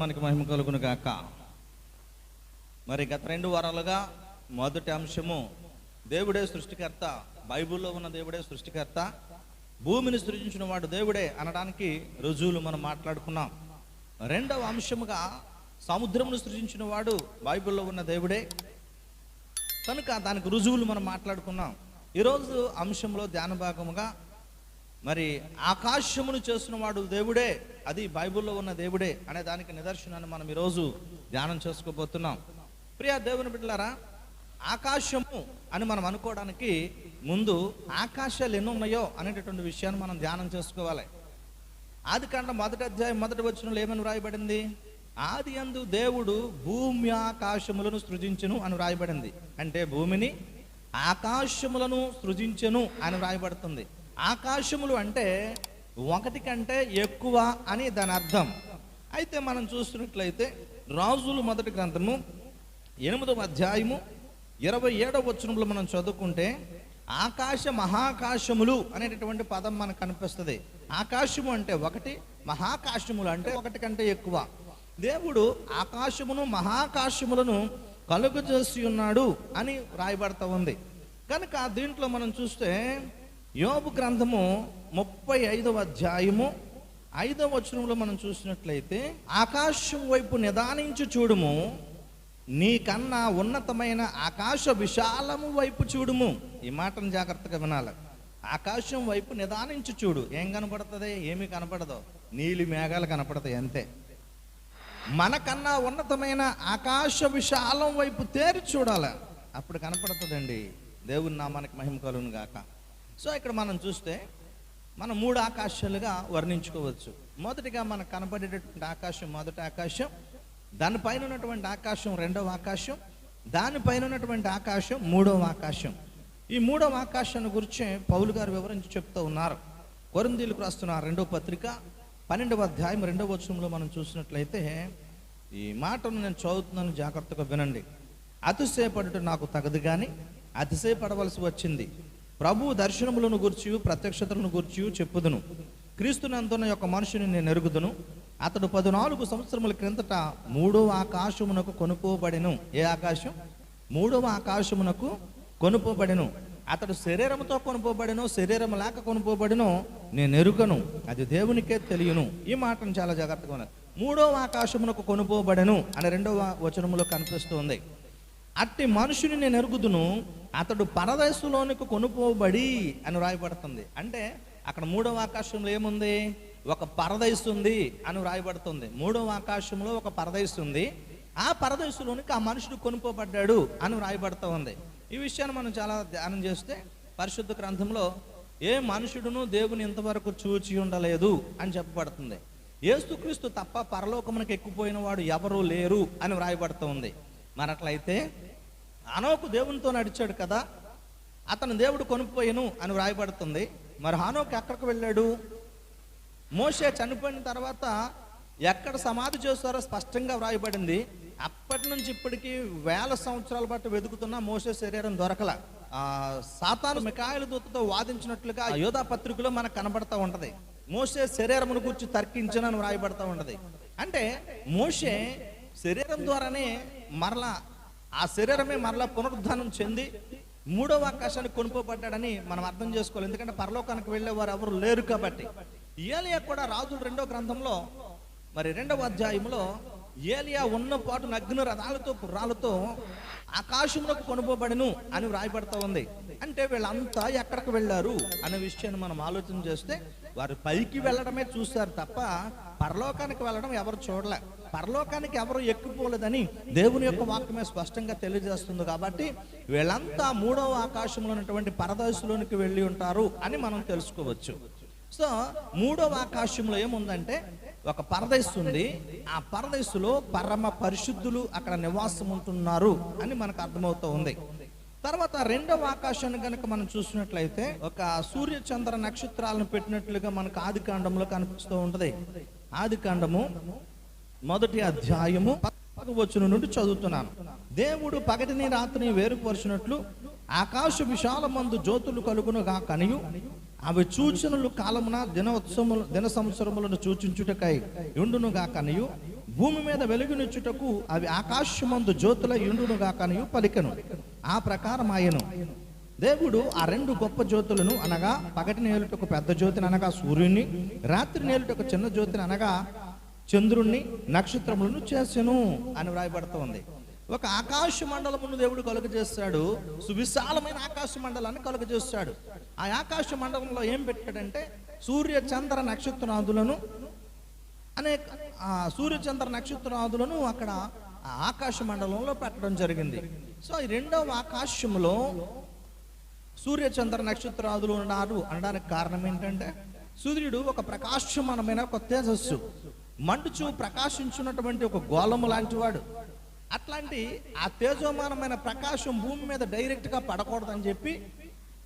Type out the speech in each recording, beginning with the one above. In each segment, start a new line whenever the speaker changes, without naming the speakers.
నామానికి మహిమ కలుగును గాక. మరి గత రెండు వారాలుగా మొదటి అంశము దేవుడే సృష్టికర్త బైబిల్లో ఉన్న దేవుడే సృష్టికర్త భూమిని సృజించిన వాడు దేవుడే అనడానికి రుజువులు మనం మాట్లాడుకున్నాం. రెండవ అంశముగా సముద్రమును సృజించిన వాడు బైబిల్లో ఉన్న దేవుడే. కనుక దానికి రుజువులు మనం మాట్లాడుకున్నాం. ఈరోజు అంశంలో ధ్యాన భాగముగా మరి ఆకాశమును చేసినవాడు దేవుడే అది బైబిల్లో ఉన్న దేవుడే అనే దానికి నిదర్శనాన్ని మనం ఈరోజు ధ్యానం చేసుకోబోతున్నాం. ప్రియా దేవుని బిడ్డలారా ఆకాశము అని మనం అనుకోవడానికి ముందు ఆకాశాలు ఎన్ని ఉన్నాయో అనేటటువంటి విషయాన్ని మనం ధ్యానం చేసుకోవాలి. ఆది కాండ మొదటి అధ్యాయం మొదటి వచ్చినలో ఏమని వ్రాయబడింది? ఆది అందు దేవుడు భూమి ఆకాశములను సృజించును అని వ్రాయబడింది. అంటే భూమిని ఆకాశములను సృజించెను అని వ్రాయబడుతుంది. ఆకాశములు అంటే ఒకటి కంటే ఎక్కువ అని దాని అర్థం. అయితే మనం చూస్తున్నట్లయితే రాజులు మొదటి గ్రంథము ఎనిమిదవ అధ్యాయము ఇరవై ఏడవ వచనంలో మనం చదువుకుంటే ఆకాశ మహాకాశములు అనేటటువంటి పదం మనకు కనిపిస్తుంది. ఆకాశము అంటే ఒకటి మహాకాశములు అంటే ఒకటి కంటే ఎక్కువ. దేవుడు ఆకాశమును మహాకాశములను కలుగు చేసి ఉన్నాడు అని రాయబడతా ఉంది. కనుక దీంట్లో మనం చూస్తే యోబు గ్రంథము ముప్పై ఐదవ అధ్యాయము ఐదవ వచనంలో మనం చూసినట్లయితే ఆకాశం వైపు నిదానించి చూడుము నీకన్నా ఉన్నతమైన ఆకాశ విశాలము వైపు చూడుము. ఈ మాటను జాగ్రత్తగా వినాలి. ఆకాశం వైపు నిదానించి చూడు. ఏం కనపడుతుంది? ఏమి కనపడదు. నీలి మేఘాలు కనపడతాయి అంతే. మనకన్నా ఉన్నతమైన ఆకాశ విశాలం వైపు తేరి చూడాలి. అప్పుడు కనపడుతుందండి. దేవుని నామానికి మహిమ కలుగును గాక సో ఇక్కడ మనం చూస్తే మనం మూడు ఆకాశాలుగా వర్ణించుకోవచ్చు. మొదటిగా మనకు కనపడేటటువంటి ఆకాశం మొదటి ఆకాశం దానిపైన ఉన్నటువంటి ఆకాశం రెండవ ఆకాశం దానిపైన ఉన్నటువంటి ఆకాశం మూడవ ఆకాశం. ఈ మూడవ ఆకాశాన్ని గురించి పౌలు గారు వివరించి చెప్తూ ఉన్నారు. కొరందీలకు రాస్తున్న రెండవ పత్రిక పన్నెండవ అధ్యాయం రెండవ వచనంలో మనం చూసినట్లయితే ఈ మాటను నేను చదువుతున్నాను జాగ్రత్తగా వినండి. అతిశయపడటం నాకు తగదు కానీ అతిశయపడవలసి వచ్చింది. ప్రభు దర్శనములను గూర్చి ప్రత్యక్షతలను గూర్చి చెప్పుదును. క్రీస్తునందున యొక్క మనుషుని నేను ఎరుగుదును. అతడు పద్నాలుగు సంవత్సరముల క్రిందట మూడవ ఆకాశమునకు కొనుక్కోబడెను ఏ ఆకాశం? మూడవ ఆకాశమునకు కొనుక్కోబడెను అతడు శరీరముతో కొనుక్కోబడెను శరీరం లేక కొనుక్కోబడెను నేను ఎరుకను అది దేవునికే తెలియను. ఈ మాటను చాలా జాగ్రత్తగా ఉన్నారు మూడవ ఆకాశమునకు కొనుక్కోబడెను అనే రెండవ వచనములో కనిపిస్తుంది. అట్టి మనుషుని నేను ఎరుగుదును అతడు పరదేశంలోనికి కొనుక్కోబడి అని రాయబడుతుంది. అంటే అక్కడ మూడవ ఆకాశంలో ఏముంది? ఒక పరదైసు ఉంది అని వ్రాయబడుతుంది మూడవ ఆకాశంలో ఒక పరదైసు ఉంది. ఆ పరదేశంలోనికి ఆ మనుషుడు కొనుక్కోబడ్డాడు అని వ్రాయబడుతూ ఉంది. ఈ విషయాన్ని మనం చాలా ధ్యానం చేస్తే పరిశుద్ధ గ్రంథంలో ఏ మనుషుడును దేవుని ఇంతవరకు చూచి ఉండలేదు అని చెప్పబడుతుంది. ఏసుక్రీస్తు తప్ప పరలోకమునకు ఎక్కిపోయిన వాడు ఎవరూ లేరు అని వ్రాయబడుతూ ఉంది. మరి అట్లయితే అనోకు దేవునితో నడిచాడు కదా అతను దేవుడు కొనుక్కోయను అని వ్రాయబడుతుంది. మరి హానోకు ఎక్కడికి వెళ్ళాడు? మోషే చనిపోయిన తర్వాత ఎక్కడ సమాధి చేస్తారో స్పష్టంగా వ్రాయబడింది. అప్పటి నుంచి ఇప్పటికీ వేల సంవత్సరాల పాటు వెతుకుతున్న మోసే శరీరం దొరకల. సాతాను మికాయల దూతతో వాదించినట్లుగా యోధా పత్రికలో మనకు కనబడతా ఉంటది. మోసే శరీరమును గురించి తర్కించనని వ్రాయబడతా ఉంటది. అంటే మోషే శరీరం ద్వారానే మరలా ఆ శరీరమే మరలా పునరుద్ధానం చెంది మూడవ ఆకాశానికి కొనుక్కోబడ్డాడని మనం అర్థం చేసుకోవాలి. ఎందుకంటే పరలోకానికి వెళ్ళే వారు ఎవరు లేరు కాబట్టి. ఏలియా కూడా రాజుల రెండో గ్రంథంలో మరి రెండవ అధ్యాయంలో ఏలియా ఉన్న పాటు నగ్న రథాలతో పుర్రాలతో ఆకాశంలోకి కొనుక్కోబడను అని వ్రాయబడతా ఉంది. అంటే వీళ్ళంతా ఎక్కడికి వెళ్ళారు అనే విషయాన్ని మనం ఆలోచన చేస్తే వారు పైకి వెళ్ళడమే చూశారు తప్ప పరలోకానికి వెళ్ళడం ఎవరు చూడలే. పరలోకానికి ఎవరు ఎక్కిపోలేదని దేవుని యొక్క వాక్యమే స్పష్టంగా తెలియజేస్తుంది కాబట్టి వీళ్ళంతా మూడవ ఆకాశంలో ఉన్నటువంటి పరదశలోనికి వెళ్ళి ఉంటారు అని మనం తెలుసుకోవచ్చు. సో మూడవ ఆకాశంలో ఏముందంటే ఒక పరదైసు ఉంది. ఆ పరదైసులో పరమ పరిశుద్ధులు అక్కడ నివాసం ఉంటున్నారు అని మనకు అర్థమవుతూ ఉంది. తర్వాత రెండవ ఆకాశాన్ని కనుక మనం చూసినట్లయితే ఒక సూర్య చంద్ర నక్షత్రాలను పెట్టినట్లుగా మనకు ఆది కాండంలో కనిపిస్తూ ఉంటది. ఆది కాండము మొదటి అధ్యాయము వచ్చిన నుండి చదువుతున్నాను దేవుడు పగటిని రాత్రిని వేరుపరిచినట్లు ఆకాశ విశాలమందు జ్యోతులు కలుగునుగా కనియు. అవి సూచనలు కాలమున దినోత్సవములు దిన సంవత్సరములను సూచించుటకై ఉండునుగా కనియు. భూమి మీద వెలుగునిచ్చుటకు అవి ఆకాశమందు జ్యోతుల ఇండునుగా కనియు పలికను. ఆ ప్రకారం ఆయను దేవుడు ఆ రెండు గొప్ప జ్యోతులను అనగా పగటి నేలుటకు పెద్ద జ్యోతిని అనగా సూర్యుని రాత్రి నేలుటకు చిన్న జ్యోతిని అనగా చంద్రుణ్ణి నక్షత్రములను చేసెను అని వ్రాయబడుతోంది. ఒక ఆకాశ మండలమును దేవుడు కలుగజేస్తాడు. సువిశాలమైన ఆకాశ మండలాన్ని కలుగజేస్తాడు. ఆ ఆకాశ మండలంలో ఏం పెట్టాడంటే సూర్య చంద్ర నక్షత్రాదులను అనేక ఆ సూర్యచంద్ర నక్షత్రాదులను అక్కడ ఆకాశ మండలంలో పెట్టడం జరిగింది. సో ఈ రెండవ ఆకాశంలో సూర్యచంద్ర నక్షత్రాదులు ఉన్నారు. అనడానికి కారణం ఏంటంటే సూర్యుడు ఒక ప్రకాశమానమైన ఒక తేజస్సు. మండుచు ప్రకాశించున్నటువంటి ఒక గోళము లాంటి వాడు. అట్లాంటి ఆ తేజోమానమైన ప్రకాశం భూమి మీద డైరెక్ట్గా పడకూడదని చెప్పి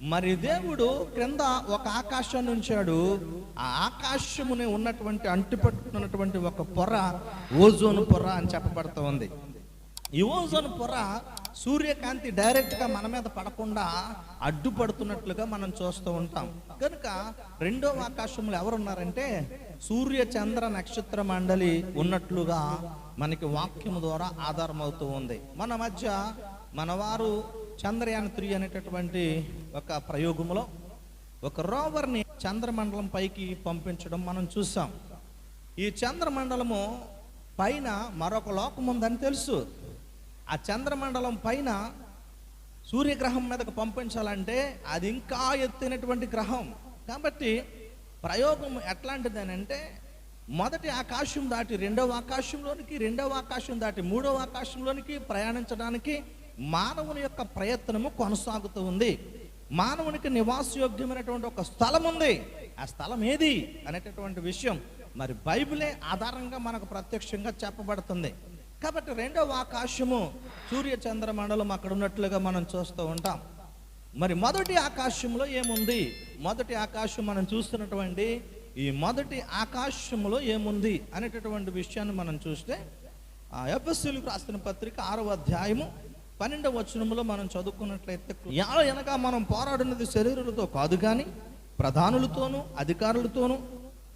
మరి దేవుడు క్రింద ఒక ఆకాశాన్ని ఉంచాడు. ఆ ఆకాశముని ఉన్నటువంటి అంటిపట్టుకున్నటువంటి ఒక పొర ఓజోన్ పొర అని చెప్పబడుతూ ఉంది. ఈ ఓజోన్ పొర సూర్యకాంతి డైరెక్ట్గా మన మీద పడకుండా అడ్డుపడుతున్నట్లుగా మనం చూస్తూ ఉంటాం. కనుక రెండవ ఆకాశంలో ఎవరున్నారంటే సూర్య చంద్ర నక్షత్ర మండలి ఉన్నట్లుగా మనకి వాక్యం ద్వారా ఆధారం అవుతూ ఉంది. మన మధ్య మనవారు చంద్రయాన్ త్రీ అనేటటువంటి ఒక ప్రయోగంలో ఒక రోవర్ని చంద్రమండలం పైకి పంపించడం మనం చూసాం. ఈ చంద్రమండలము పైన మరొక లోకం ఉందని తెలుసు. ఆ చంద్రమండలం పైన సూర్యగ్రహం మీదకు పంపించాలంటే అది ఇంకా ఎత్తైనటువంటి గ్రహం. కాబట్టి ప్రయోగం ఎట్లాంటిది అని అంటే మొదటి ఆకాశం దాటి రెండవ ఆకాశంలోనికి రెండవ ఆకాశం దాటి మూడవ ఆకాశంలోనికి ప్రయాణించడానికి మానవుని యొక్క ప్రయత్నము కొనసాగుతూ ఉంది. మానవునికి నివాసయోగ్యమైనటువంటి ఒక స్థలం ఉంది. ఆ స్థలం ఏది అనేటటువంటి విషయం మరి బైబిలే ఆధారంగా మనకు ప్రత్యక్షంగా చెప్పబడుతుంది. కాబట్టి రెండవ ఆకాశము సూర్య చంద్ర మండలం అక్కడ ఉన్నట్లుగా మనం చూస్తూ ఉంటాం. మరి మొదటి ఆకాశంలో ఏముంది? మొదటి ఆకాశం మనం చూస్తున్నటువంటి ఈ మొదటి ఆకాశంలో ఏముంది అనేటటువంటి విషయాన్ని మనం చూస్తే ఆ ఎఫ్ఎస్సీలకు రాసిన పత్రిక ఆరవ అధ్యాయము పన్నెండవ వచనములో మనం చదువుకున్నట్లయితే యా అనగా మనం పోరాడినది శరీరులతో కాదు కానీ ప్రధానులతోనూ అధికారులతోనూ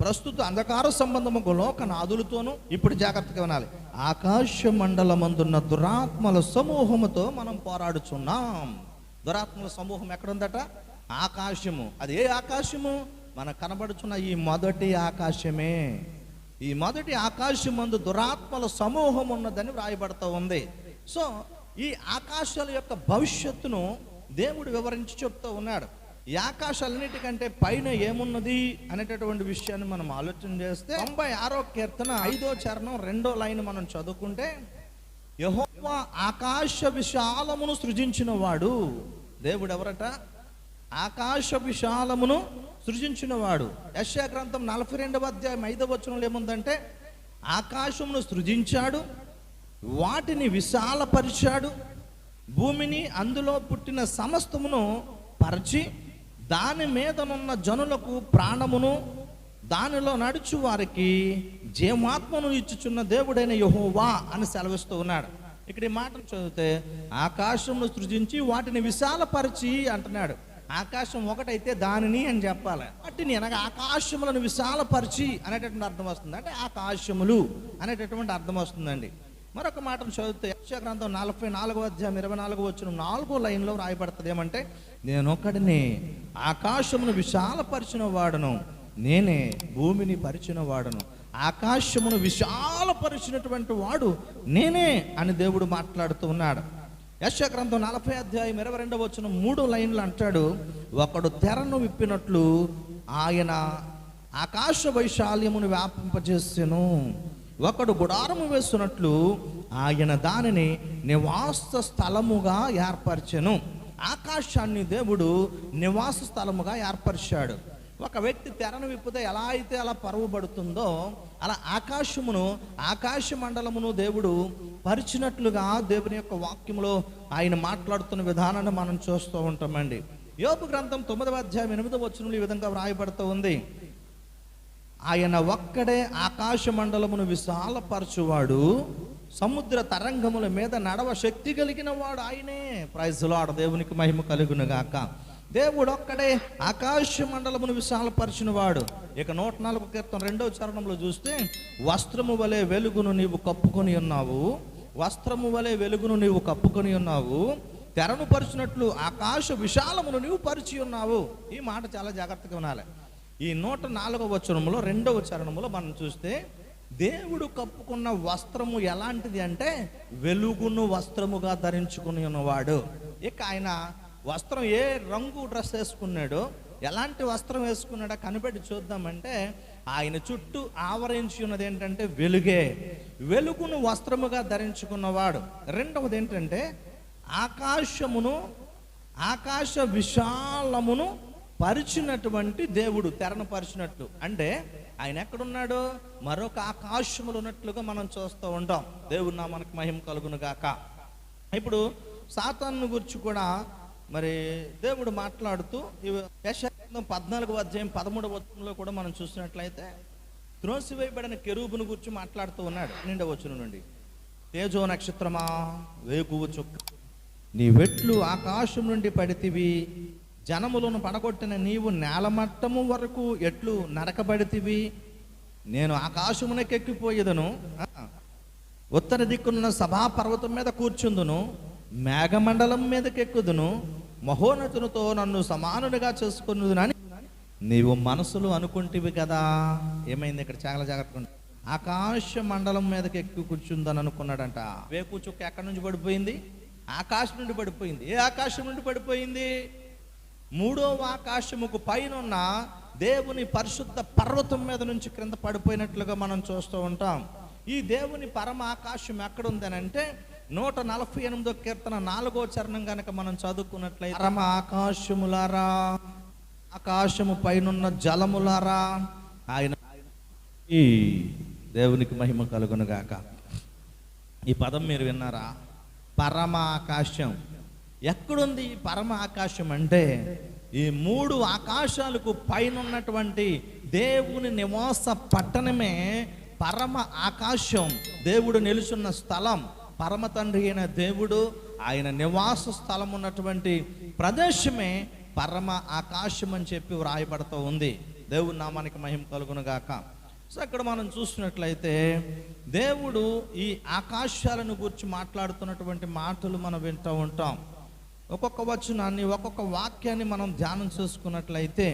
ప్రస్తుత అంధకార సంబంధము లోకనాదులతోనూ ఇప్పుడు జాగ్రత్తగా వినాలి. ఆకాశ మండలమందున్న దురాత్మల సమూహముతో మనం పోరాడుచున్నాం. దురాత్మల సమూహం ఎక్కడుందట? ఆకాశము. అది ఏ ఆకాశము? మనకు కనబడుచున్న ఈ మొదటి ఆకాశమే. ఈ మొదటి ఆకాశమందు దురాత్మల సమూహం ఉన్నదని వ్రాయబడతా ఉంది. సో ఈ ఆకాశాల యొక్క భవిష్యత్తును దేవుడు వివరించి చెప్తూ ఉన్నాడు. ఈ ఆకాశాలన్నిటికంటే పైన ఏమున్నది అనేటటువంటి విషయాన్ని మనం ఆలోచన చేస్తే తొంభై ఆరో కీర్తన ఐదో చరణం రెండో లైన్ మనం చదువుకుంటే యహోవా ఆకాశ విశాలమును సృజించిన వాడు దేవుడు ఎవరట? ఆకాశ విశాలమును సృజించిన వాడు యశా గ్రంథం నలభై రెండవ అధ్యాయం ఐదవ వచనంలో ఏముందంటే ఆకాశమును సృజించాడు వాటిని విశాలపరిచాడు. భూమిని అందులో పుట్టిన సమస్తమును పరిచి దాని మీదనున్న జనులకు ప్రాణమును దానిలో నడుచు వారికి జీవాత్మను ఇచ్చుచున్న దేవుడైన యహోవా అని సెలవిస్తూ ఉన్నాడు. ఇక్కడ ఈ మాటను చదివితే ఆకాశమును సృజించి వాటిని విశాలపరిచి అంటున్నాడు. ఆకాశం ఒకటైతే దానిని అని చెప్పాలి. వాటిని అనగా ఆకాశములను విశాలపరిచి అనేటటువంటి అర్థం వస్తుంది. అంటే ఆకాశములు అనేటటువంటి అర్థం వస్తుందండి. మరొక మాటను చదివితే యెషయా గ్రంథం నలభై నాలుగో అధ్యాయం ఇరవై నాలుగో వచ్చిన నాలుగో లైన్లో రాయబడుతుంది. ఏమంటే నేను ఒకడిని ఆకాశమును విశాలపరిచిన వాడను నేనే భూమిని పరిచిన వాడను ఆకాశమును విశాలపరిచినటువంటి వాడు నేనే అని దేవుడు మాట్లాడుతూ ఉన్నాడు. యశ గ్రంథం నలభై అధ్యాయం ఇరవై రెండవ వచ్చిన మూడు లైన్లు అంటాడు. ఒకడు తెరను విప్పినట్లు ఆయన ఆకాశ వైశాల్యమును వ్యాపింపజేసెను. ఒకడు గుడారము వేస్తున్నట్లు ఆయన దానిని నివాస స్థలముగా ఏర్పరచను. ఆకాశాన్ని దేవుడు నివాస స్థలముగా ఏర్పరిచాడు. ఒక వ్యక్తి తెరను విప్పితే ఎలా అయితే అలా పరువబడుతుందో అలా ఆకాశమును ఆకాశ మండలమును దేవుడు పరిచినట్లుగా దేవుని యొక్క వాక్యములో ఆయన మాట్లాడుతున్న విధానాన్ని మనం చూస్తూ ఉంటామండి. యోపు గ్రంథం తొమ్మిదవ అధ్యాయం ఎనిమిదవ వచనంలో ఈ విధంగా వ్రాయబడుతూ ఉంది. ఆయన ఒక్కడే ఆకాశ మండలమును విశాలపరచువాడు సముద్ర తరంగముల మీద నడవ శక్తి కలిగిన వాడు ఆయనే. ఆడ దేవునికి మహిమ కలుగును గాక. దేవుడు ఒక్కడే ఆకాశ మండలమును విశాలపరిచిన వాడు ఇక నూట నాలుగు కీర్తన రెండవ చరణంలో చూస్తే వస్త్రము వలె వెలుగును నీవు కప్పుకొని ఉన్నావు వస్త్రము వలె వెలుగును నీవు కప్పుకొని ఉన్నావు తెరను పరిచినట్లు ఆకాశ విశాలమును నీవు పరిచి ఉన్నావు. ఈ మాట చాలా జాగ్రత్తగా వినాలి. ఈ నూట నాలుగవ చరణంలో రెండవ చరణములో మనం చూస్తే దేవుడు కప్పుకున్న వస్త్రము ఎలాంటిది అంటే వెలుగును వస్త్రముగా ధరించుకుని ఉన్నవాడు ఇక ఆయన వస్త్రం ఏ రంగు డ్రెస్ వేసుకున్నాడో ఎలాంటి వస్త్రం వేసుకున్నాడో కనిపెట్టి చూద్దామంటే ఆయన చుట్టూ ఆవరించి ఉన్నది ఏంటంటే వెలుగే. వెలుగును వస్త్రముగా ధరించుకున్నవాడు. రెండవది ఏంటంటే ఆకాశమును ఆకాశ విశాలమును పరిచినటువంటి దేవుడు తెరను పరిచినట్లు అంటే ఆయన ఎక్కడున్నాడు? మరొక ఆకాశములు ఉన్నట్లుగా మనం చూస్తూ ఉంటాం దేవుడు నా మనకు మహిమ కలుగును గాక ఇప్పుడు సాతాన్ను గురించి కూడా మరి దేవుడు మాట్లాడుతూ ఇవి పద్నాలుగు అధ్యాయం పదమూడవ వచనంలో కూడా మనం చూసినట్లయితే త్రోసివేయబడిన కెరూబును గురించి మాట్లాడుతూ ఉన్నాడు. నిండ వచ్చును నుండి. తేజో నక్షత్రమా వేగువ చుక్క. నీ వెట్లు ఆకాశం నుండి పడితివి. జనములను పడగొట్టిన నీవు నేలమట్టము వరకు ఎట్లు నరకబడితివి? నేను ఆకాశమునకెక్కిపోయేదను. ఉత్తర దిక్కున్న సభా పర్వతం మీద కూర్చుందును మేఘమండలం మీదకెక్కుదును మహోన్నతునితో నన్ను సమానుడిగా చేసుకున్నదునని నీవు మనసులో అనుకుంటేవి కదా. ఏమైంది ఇక్కడ చాలా జాగ్రత్తగా ఆకాశ మండలం మీదకి ఎక్కి కూర్చుందని అనుకున్నాడంట. వేకు చుక్క ఎక్కడి నుంచి పడిపోయింది? ఆకాశం నుండి పడిపోయింది. ఏ ఆకాశం నుండి పడిపోయింది? మూడవ ఆకాశముకు పైనున్న దేవుని పరిశుద్ధ పర్వతం మీద నుంచి క్రింద పడిపోయినట్లుగా మనం చూస్తూ ఉంటాం. ఈ దేవుని పరమ ఆకాశం ఎక్కడుందనంటే నూట నలభై ఎనిమిదో కీర్తన నాలుగో చరణం కనుక మనం చదువుకున్నట్లయితే పరమ ఆకాశములారా ఆకాశము పైనున్న జలములారా ఆయన ఈ దేవునికి మహిమ కలుగునుగాక. ఈ పదం మీరు విన్నారా? పరమ ఆకాశం ఎక్కడుంది ఈ పరమ ఆకాశం అంటే? ఈ మూడు ఆకాశాలకు పైన ఉన్నటువంటి దేవుని నివాస పట్టణమే పరమ ఆకాశం. దేవుడు నిలుచున్న స్థలం. పరమ తండ్రి అయిన దేవుడు ఆయన నివాస స్థలం ఉన్నటువంటి ప్రదేశమే పరమ ఆకాశం అని చెప్పి వ్రాయబడుతూ ఉంది. దేవుని నామానికి మహిమ కలుగునుగాక సో అక్కడ మనం చూసినట్లయితే దేవుడు ఈ ఆకాశాలను గురించి మాట్లాడుతున్నటువంటి మాటలు మనం వింటూ ఉంటాం. ఒక్కొక్క వచనాన్ని ఒక్కొక్క వాక్యాన్ని మనం ధ్యానం చేసుకున్నట్లయితే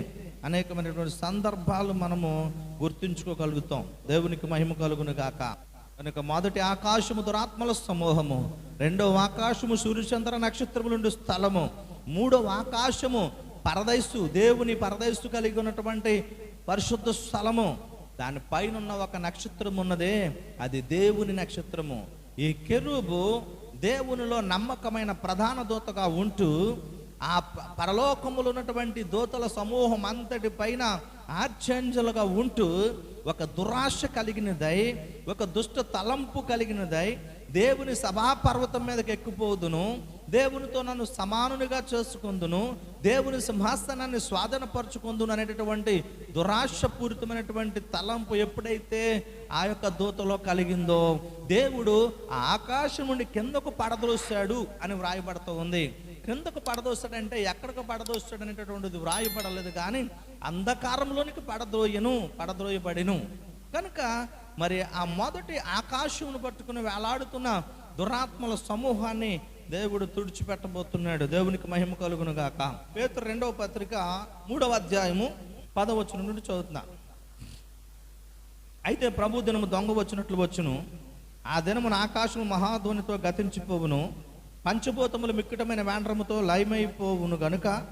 అనేకమైనటువంటి సందర్భాలు మనము గుర్తుంచుకోగలుగుతాం. దేవునికి మహిమ కలుగును గాక. కనుక మొదటి ఆకాశము దురాత్మల సమూహము రెండవ ఆకాశము సూర్యచంద్ర నక్షత్రములుండి స్థలము మూడవ ఆకాశము పరదైసు దేవుని పరదైసు కలిగి ఉన్నటువంటి పరిశుద్ధ స్థలము. దాని పైన ఉన్న ఒక నక్షత్రం ఉన్నదే అది దేవుని నక్షత్రము. ఈ కెరూబు దేవునిలో నమ్మకమైన ప్రధాన దూతగా ఉంటూ ఆ పరలోకములు ఉన్నటువంటి దూతల సమూహం అంతటి పైన ఆర్చంజలుగా ఉంటూ ఒక దురాశ కలిగినదై ఒక దుష్ట తలంపు కలిగినదై దేవుని సభాపర్వతం మీదకి ఎక్కుపోదును. దేవునితో నన్ను సమానునిగా చేసుకుందును దేవుని సింహాసనాన్ని స్వాధీనపరచుకుందును అనేటటువంటి దురాశపూరితమైనటువంటి తలంపు ఎప్పుడైతే ఆ యొక్క దూతలో కలిగిందో దేవుడు ఆ ఆకాశం నుండి కిందకు పడదోశాడు అని వ్రాయబడుతూ ఉంది. కిందకు పడదోస్తాడంటే ఎక్కడికి పడదోస్తాడు అనేటటువంటిది వ్రాయబడలేదు కానీ అంధకారంలోనికి పడద్రోయను పడద్రోయబడిను. కనుక మరి ఆ మొదటి ఆకాశమును పట్టుకుని వేలాడుతున్న దురాత్మల సమూహాన్ని దేవుడు తుడిచిపెట్టబోతున్నాడు. దేవునికి మహిమ కలుగును గాక పేతురు రెండవ పత్రిక మూడవ అధ్యాయము పదవచనం నుండి చదువుతున్నా. అయితే ప్రభు దినము దొంగ వచ్చినట్లు వచ్చును. ఆ దినమున ఆకాశము మహాధ్వనితో గతించిపోవును. పంచభూతములు మిక్కటమైన వేండ్రముతో లయమైపోవును గనుక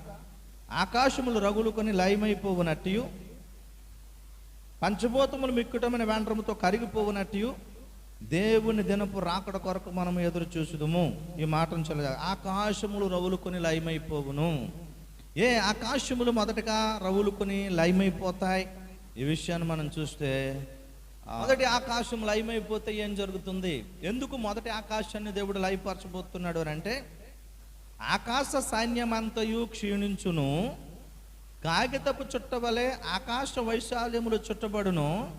ఆకాశములు రగులుకొని లయమైపోవునట్టు పంచభూతములు మిక్కుటమైన వేండ్రముతో కరిగిపోవునట్టు దేవుని దినపు రాకడ కొరకు మనం ఎదురు చూసుదుము ఈ మాటను చల్ల ఆకాశములు రవులుకొని లయమైపోవును. ఏ ఆకాశములు మొదటగా రవులుకొని లయమైపోతాయి? ఈ విషయాన్ని మనం చూస్తే మొదటి ఆకాశం లయమైపోతే ఏం జరుగుతుంది? ఎందుకు మొదటి ఆకాశాన్ని దేవుడు లయపరచబోతున్నాడు అని అంటే ఆకాశ సైన్యమంతయు క్షీణించును కాగితపు చుట్టవలే ఆకాశ వైశాల్యములు చుట్టబడును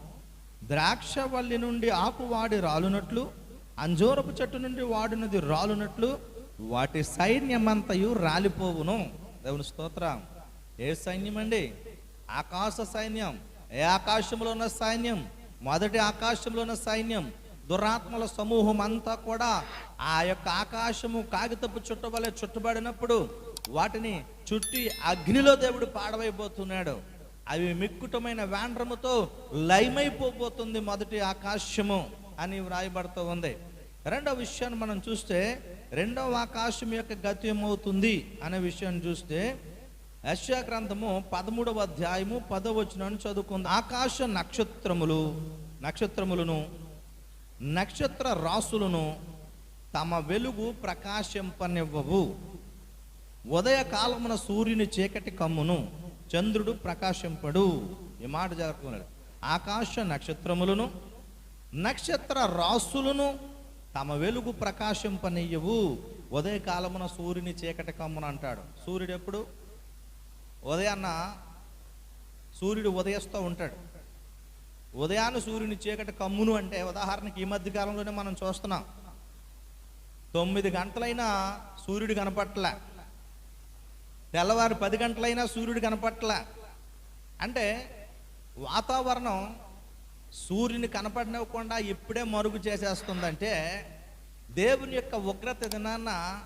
ద్రాక్షవల్లి నుండి ఆకు వాడి రాలునట్లు అంజూరపు చెట్టు నుండి వాడినది రాలునట్లు వాటి సైన్యమంతయు రాలిపోవును. దేవుని స్తోత్రం. ఏ సైన్యం అండి? ఆకాశ సైన్యం. ఏ ఆకాశంలో ఉన్న సైన్యం? మొదటి ఆకాశంలో ఉన్న సైన్యం. దురాత్మల సమూహం అంతా కూడా ఆ యొక్క ఆకాశము కాగితపు చుట్టబలే చుట్టబడినప్పుడు వాటిని చుట్టి అగ్నిలో దేవుడు పాడవైపోతున్నాడు. అవి మిక్కుటమైన వ్యాండ్రముతో లయమైపోబోతుంది మొదటి ఆకాశము అని వ్రాయబడుతూ ఉంది. రెండవ విషయాన్ని మనం చూస్తే రెండవ ఆకాశం యొక్క గతి ఏమవుతుంది అనే విషయాన్ని చూస్తే యశ్యా గ్రంథము పదమూడవ అధ్యాయము పదవచనాన్ని చదువుకుంది. ఆకాశ నక్షత్రములు నక్షత్రములను నక్షత్ర రాసులను తమ వెలుగు ప్రకాశింపనివ్వవు. ఉదయకాలమున సూర్యుని చీకటి కమ్మును చంద్రుడు ప్రకాశింపడు. ఈ మాట జరుపుకున్నాడు ఆకాశ నక్షత్రములను నక్షత్ర రాసులను తమ వెలుగు ప్రకాశింపనీయవు. ఉదయకాలమున సూర్యుని చీకటి కమ్మున అంటాడు. సూర్యుడు ఎప్పుడు? ఉదయాన్న సూర్యుడు ఉదయస్తూ ఉంటాడు. ఉదయాన్ని సూర్యుని చీకటి కమ్మును అంటే ఉదాహరణకి ఈ మధ్య కాలంలోనే మనం చూస్తున్నాం. తొమ్మిది గంటలైనా సూర్యుడు కనపట్లే తెల్లవారు పది గంటలైనా సూర్యుడు కనపట్లే. అంటే వాతావరణం సూర్యుని కనపడనివ్వకుండా ఇప్పుడే మరుగు చేసేస్తుందంటే దేవుని యొక్క ఉగ్రత దినాన్న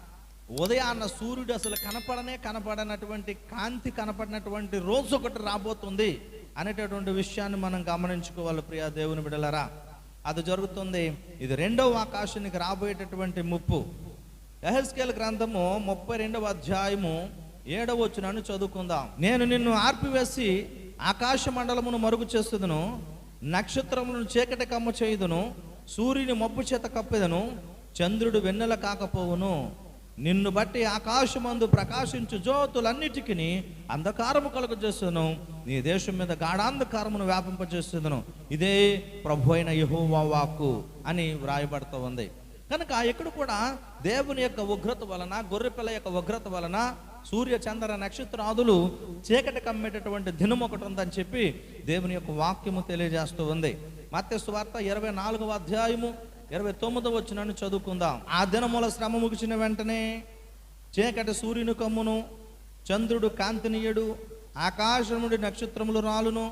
ఉదయాన్న సూర్యుడు అసలు కనపడనే కనపడనటువంటి కాంతి కనపడినటువంటి రోజు ఒకటి రాబోతుంది అనేటటువంటి విషయాన్ని మనం గమనించుకోవాలి ప్రియా దేవుని బిడలరా. అది జరుగుతుంది. ఇది రెండవ ఆకాశానికి రాబోయేటటువంటి ముప్పు. ఎహెస్కేల్ గ్రంథము ముప్పై రెండవ అధ్యాయము ఏడవ వచ్చినాన్ని చదువుకుందాం. నేను నిన్ను ఆర్పివేసి ఆకాశ మండలమును మరుగు చేస్తుదును నక్షత్రములను చీకటి కమ్మ చేయుదును సూర్యుని మబ్బు చేత కప్పెదను చంద్రుడు వెన్నెల కాకపోవును. నిన్ను బట్టి ఆకాశమందు ప్రకాశించు జ్యోతులన్నిటికీ అంధకారము కలుగ చేస్తును నీ దేశం మీద గాఢాంధకారమును వ్యాపింపజేస్తును ఇదే ప్రభు అయిన వాక్కు అని వ్రాయబడుతూ ఉంది. కనుక ఇక్కడ కూడా దేవుని యొక్క ఉగ్రత వలన గొర్రెపిల్ల యొక్క ఉగ్రత వలన సూర్య చంద్ర నక్షత్రాదులు చీకటి కమ్మేటటువంటి దినం ఒకటి ఉందని చెప్పి దేవుని యొక్క వాక్యము తెలియజేస్తూ ఉంది. మత్స్సు వార్త ఇరవై నాలుగవ అధ్యాయము ఇరవై తొమ్మిదవ వచ్చినని చదువుకుందాం. ఆ దినముల శ్రమ ముగిసిన వెంటనే చీకటి సూర్యుని కమ్మును చంద్రుడు కాంతినీయుడు ఆకాశముడి నక్షత్రములు రాలును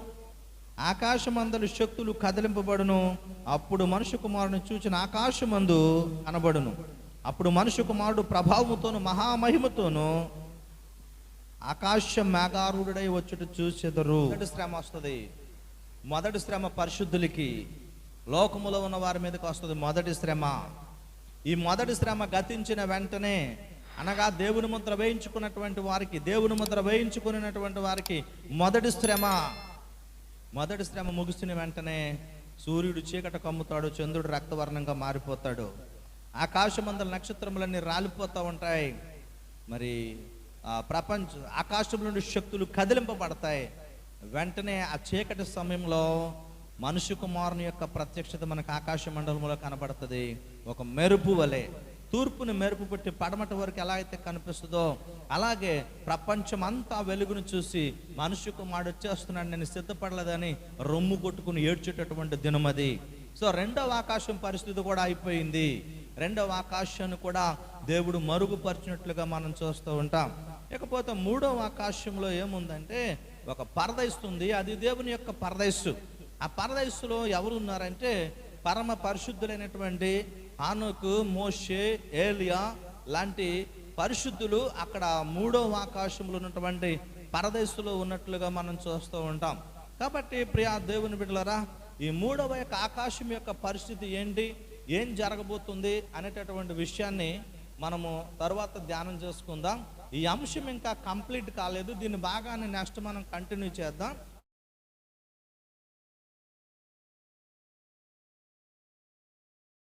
ఆకాశమందలు శక్తులు కదిలింపబడును. అప్పుడు మనుషు కుమారుని చూచిన ఆకాశమందు కనబడును. అప్పుడు మనుషు కుమారుడు ప్రభావముతోను మహామహిమతోను ఆకాశ మేఘారుడై వచ్చుట చూచెదరు. మొదటి శ్రమ వస్తుంది. మొదటి శ్రమ పరిశుద్ధులకి లోకములో ఉన్న వారి మీదకి వస్తుంది మొదటి శ్రమ. ఈ మొదటి శ్రమ గతించిన వెంటనే అనగా దేవుని ముద్ర వేయించుకున్నటువంటి వారికి దేవుని ముద్ర వేయించుకున్నటువంటి వారికి మొదటి శ్రమ. మొదటి శ్రమ ముగిసిన వెంటనే సూర్యుడు చీకట కమ్ముతాడు చంద్రుడు రక్తవర్ణంగా మారిపోతాడు. ఆకాశమందల నక్షత్రములన్నీ రాలిపోతూ ఉంటాయి. మరి ప్రపంచ ఆకాశం నుండి శక్తులు కదిలింపబడతాయి. వెంటనే ఆ చీకటి సమయంలో మనుషు కుమారుని యొక్క ప్రత్యక్షత మనకు ఆకాశ మండలంలో కనబడుతుంది. ఒక మెరుపు వలె తూర్పుని మెరుపు పెట్టి పడమటి వరకు ఎలా అయితే కనిపిస్తుందో అలాగే ప్రపంచం అంతా వెలుగును చూసి మనుషు కుమారుడు వచ్చేస్తున్నాడు నేను సిద్ధపడలేదని రొమ్ము కొట్టుకుని ఏడ్చేటటువంటి దినం అది సో రెండవ ఆకాశం పరిస్థితి కూడా అయిపోయింది. రెండవ ఆకాశాన్ని కూడా దేవుడు మరుగుపరిచినట్లుగా మనం చూస్తూ ఉంటాం. ఇకపోతే మూడవ ఆకాశంలో ఏముందంటే ఒక పరదయిస్తుంది అది దేవుని యొక్క పరదయస్సు ఆ పరదయస్సులో ఎవరు ఉన్నారంటే పరమ పరిశుద్ధులైనటువంటి ఆనుకు మోషే ఏలియా లాంటి పరిశుద్ధులు అక్కడ మూడవ ఆకాశంలో ఉన్నటువంటి పరదయస్సులో ఉన్నట్లుగా మనం చూస్తూ ఉంటాం. కాబట్టి ప్రియా దేవుని బిడ్డలరా ఈ మూడవ యొక్క ఆకాశం యొక్క పరిస్థితి ఏంటి? ఏం జరగబోతుంది అనేటటువంటి విషయాన్ని మనము తర్వాత ధ్యానం చేసుకుందాం. ఈ అంశం ఇంకా కంప్లీట్ కాలేదు. దీన్ని బాగానే నెక్స్ట్ మనం కంటిన్యూ చేద్దాం.